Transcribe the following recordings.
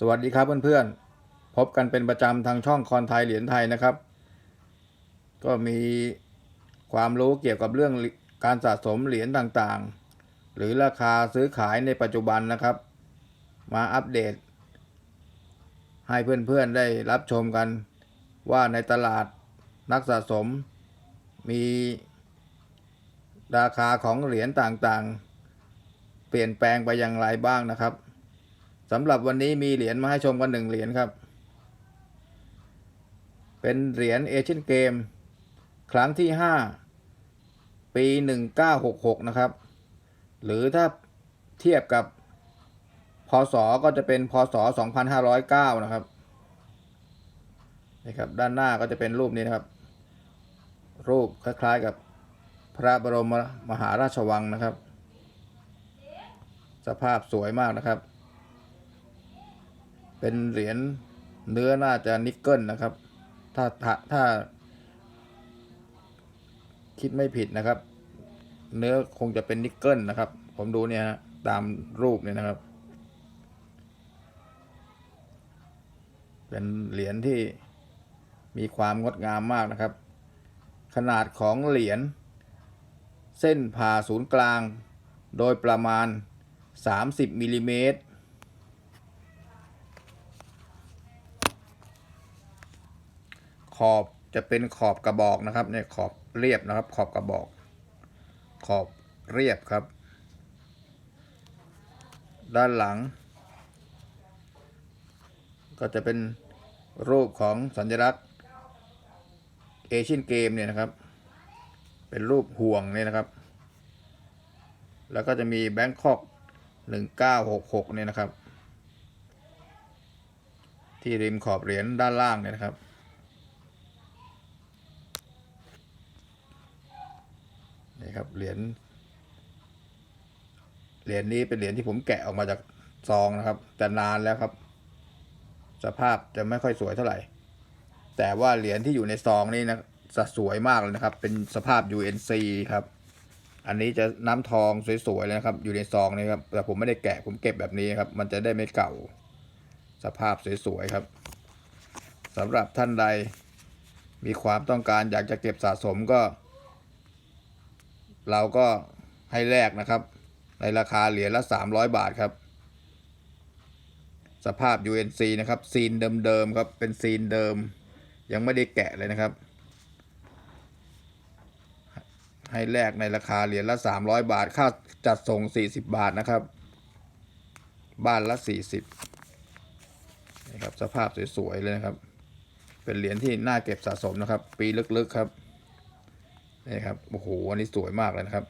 สวัสดีครับเพื่อนๆ พบกันเป็นประจำทางช่องคอนไทยเหรียญไทยนะครับ ก็มีความรู้เกี่ยวกับเรื่องการสะสมเหรียญต่างๆ หรือราคาซื้อขายในปัจจุบันนะครับ มาอัปเดต ให้เพื่อนๆได้รับชมกันว่าในตลาดนักสะสม มีราคาของเหรียญต่างๆ เปลี่ยนแปลงไปอย่างไรบ้างนะครับ สำหรับวันนี้มีเหรียญมาให้ชมกันหนึ่งเหรียญครับ เป็นเหรียญเอเชียนเกม ครั้งที่5ปี1966นะครับ หรือถ้าเทียบกับพศก็จะเป็นพศ2509นะครับนี่ครับ ด้านหน้าก็จะเป็นรูปนี้นะครับ รูปคล้ายๆกับพระบรมมหาราชวังนะครับ สภาพสวยมากนะครับ เป็นเหรียญเนื้อน่าจะนิกเกิลนะครับ ถ้าถ้าถ้า คิดไม่ผิดนะครับ เนื้อคงจะเป็นนิกเกิลนะครับ ผมดูเนี่ยฮะตามรูปเนี่ยนะครับ เป็นเหรียญที่มีความงดงามมากนะครับ ขนาดของเหรียญเส้นผ่าศูนย์กลาง โดยประมาณ 30มิลลิเมตร ขอบจะเป็นขอบกระบอกนะครับเนี่ยขอบเรียบนะครับ ขอบกระบอก ขอบเรียบครับ ด้านหลัง ก็จะเป็นรูปของสัญลักษณ์เอเชียนเกมเนี่ยนะครับ เป็นรูปห่วงเนี่ยนะครับ แล้วก็จะมีแบงคอก1966เนี่ยนะครับ ที่ริมขอบเหรียญด้านล่างเนี่ยนะครับ นี่ครับเหรียญเหรียญนี้เป็นเหรียญที่ผมแกะออกมาจากซองนะครับ แต่นานแล้วครับ สภาพจะไม่ค่อยสวยเท่าไหร่ แต่ว่าเหรียญที่อยู่ในซองนี่นะสสวยมากเลยนะครับ เป็นสภาพ UNC ครับ อันนี้จะน้ำทองสวยๆเลยนะครับ อยู่ในซองนี่ครับแต่ผมไม่ได้แกะผมเก็บแบบนี้ครับ มันจะได้ไม่เก่า สภาพสวยๆครับสำหรับท่านใดมีความต้องการอยากจะเก็บสะสมก็ เราก็ให้แลกนะครับ ในราคาเหรียญละ 300 บาทครับ สภาพ UNC นะครับ ซีนเดิมๆครับ เป็นซีนเดิม ยังไม่ได้แกะเลยนะครับ ให้แลกในราคาเหรียญละ 300 บาท ค่าจัดส่ง 40 บาทนะครับ บ้านละ 40 นะครับ สภาพสวยๆเลยนะครับ เป็นเหรียญที่น่าเก็บสะสมนะครับ ปีลึกๆครับ นี่ครับโอ้โหอันนี้สวยมากเลยนะครับ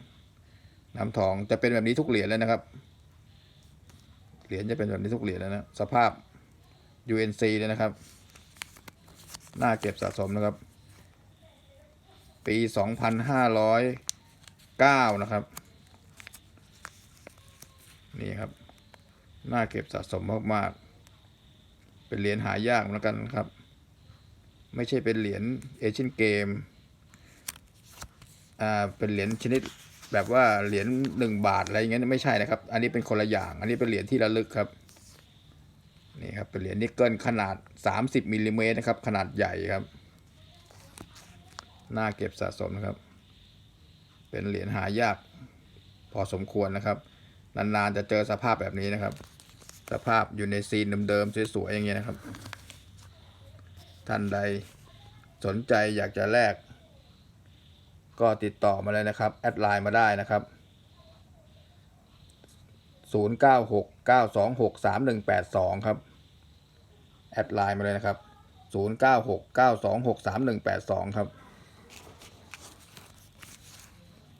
น้ำทองจะเป็นแบบนี้ทุกเหรียญเลยนะครับ เหรียญจะเป็นแบบนี้ทุกเหรียญแล้วนะสภาพ UNC เลยนะครับน่าเก็บสะสมนะครับ ปี 2509 นะครับ นี่ครับ น่าเก็บสะสมมากๆ เป็นเหรียญหายากเหมือนกันครับ ไม่ใช่เป็นเหรียญเอเชียนเกม อ่าเป็นเหรียญชนิดแบบว่าเหรียญหนึ่งบาทอะไรอย่างเงี้ยไม่ใช่นะครับ อันนี้เป็นคนละอย่าง อันนี้เป็นเหรียญที่ระลึกครับนี่ครับเป็นเหรียญนิกเกิลขนาด 30มิลลิเมตรนะครับ ขนาดใหญ่ครับน่าเก็บสะสมนะครับ เป็นเหรียญหายากพอสมควรนะครับ นานๆจะเจอสภาพแบบนี้นะครับ สภาพอยู่ในซีนเดิมๆสวยๆอย่างเงี้ยนะครับ ท่านใดสนใจอยากจะแลก ก็ติดต่อมาเลยนะครับ แอดไลน์มาได้นะครับ 0969263182 ครับ แอดไลน์มาเลยนะครับ 0969263182 ครับ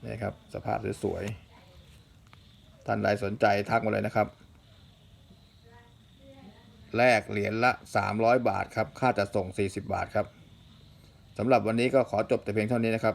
นี่ครับ สภาพสวยๆท่านใดสนใจทักมาเลยนะครับแลกเหรียญละ 300 บาทครับ ค่าจัดส่ง 40 บาทครับ สำหรับวันนี้ก็ขอจบแต่เพียงเท่านี้นะครับ